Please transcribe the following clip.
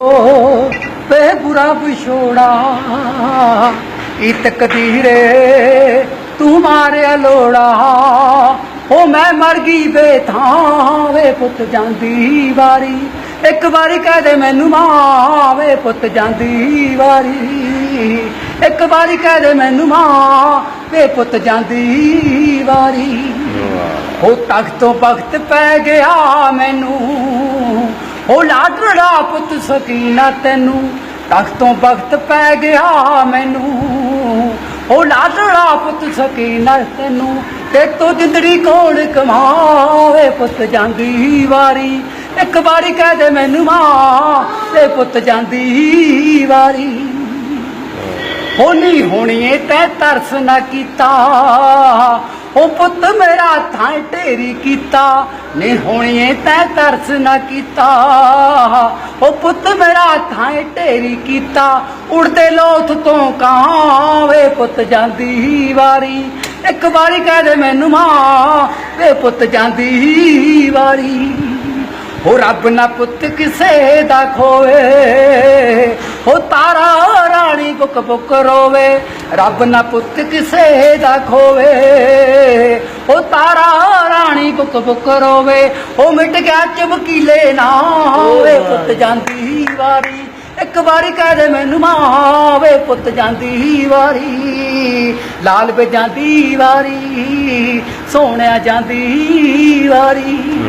ਵੇ ਬੁਰਾ ਵਿਛੋੜਾ ਈ ਤਕਦੀਰੇ ਤੂੰ ਮਾਰਿਆ ਲੋੜਾ। ਓ ਮੈਂ ਮਰ ਗਈ ਬੇਥਾਂ ਵੇ ਪੁੱਤ ਜਾਂਦੀ ਵਾਰੀ ਇੱਕ ਵਾਰੀ ਕਹਿ ਦੇ ਮੈਨੂੰ ਮਾਂ ਵੇ ਪੁੱਤ ਜਾਂਦੀ ਵਾਰੀ। ਇੱਕ ਵਾਰੀ ਕਹਿ ਦੇ ਮੈਨੂੰ ਮਾਂ ਵੇ ਪੁੱਤ ਜਾਂਦੀ ਵਾਰੀ। ਉਹ ਤਖਤੋਂ ਵਕਤ ਪੈ ਗਿਆ ਮੈਨੂੰ ਉਹ ਲਾਡੜਾ ਪੁੱਤ ਸਕੀਨਾ ਤੈਨੂੰ, ਤਖਤੋਂ ਵਕਤ ਪੈ ਗਿਆ ਮੈਨੂੰ। ਉਹ ਲਾਡੜਾ ਪੁੱਤ ਸਕੀਨਾ ਤੈਨੂੰ, ਤੇ ਤੂੰ ਜਿੰਦੜੀ ਕੋਲ ਕਮਾਵੇ ਪੁੱਤ ਜਾਂਦੀ ਵਾਰੀ। ਇੱਕ ਵਾਰੀ ਕਹਿ ਦੇ ਮੈਨੂੰ ਮਾਂ, ਤੇ ਪੁੱਤ ਜਾਂਦੀ ਵਾਰੀ। ਹੋਣੀ ਹੋਣੀਏ ਤੇ ਤਰਸ ਨਾ ਕੀਤਾ ਉਹ ਪੁੱਤ ਮੇਰਾ ਥਾਂ ਢੇਰੀ ਕੀਤਾ, ਨੇ ਹੋਣੀਏ ਤੈ ਤਰਸ ਨਾ ਕੀਤਾ। ਉਹ ਪੁੱਤ ਮੇਰਾ ਥਾਂ ਢੇਰੀ ਕੀਤਾ, ਉੜਦੇ ਲੋਥ ਤੋਂ ਕਾਵੇ ਪੁੱਤ ਜਾਂਦੀ ਵਾਰੀ। ਇੱਕ ਵਾਰੀ ਕਹਿ ਦੇ ਮੈਨੂੰ ਮਾਂ, ਵੇ ਪੁੱਤ ਜਾਂਦੀ ਵਾਰੀ। ਹੋ ਰੱਬ ਨਾ ਪੁੱਤ ਕਿਸੇ ਦਾ ਖੋਵੇ, ਹੋ ਤਾਰਾ ਰਾਣੀ ਬੁੱਕ ਬੁੱਕ ਰੋਵੇ। ਰੱਬ ਨਾ ਪੁੱਤ ਕਿਸੇ ਦਾ ਖੋਵੇ। ਹੋ ਤਾਰਾ ਰਾਣੀ ਬੁੱਕ ਬੁੱਕ ਰੋਵੇ ਹੋ ਮਿਟ ਗਿਆ ਚਮਕੀਲੇ ਨਾ ਹੋਵੇ। ਪੁੱਤ ਜਾਂਦੀ ਵਾਰੀ ਇੱਕ ਵਾਰੀ ਕਹਿ ਦੇ ਮੈਨੂੰ ਮਾਂ ਵੇ ਪੁੱਤ ਜਾਂਦੀ ਵਾਰੀ ਲਾਲ ਵੇ ਜਾਂਦੀ ਵਾਰੀ ਸੋਹਣਿਆ ਜਾਂਦੀ ਵਾਰੀ।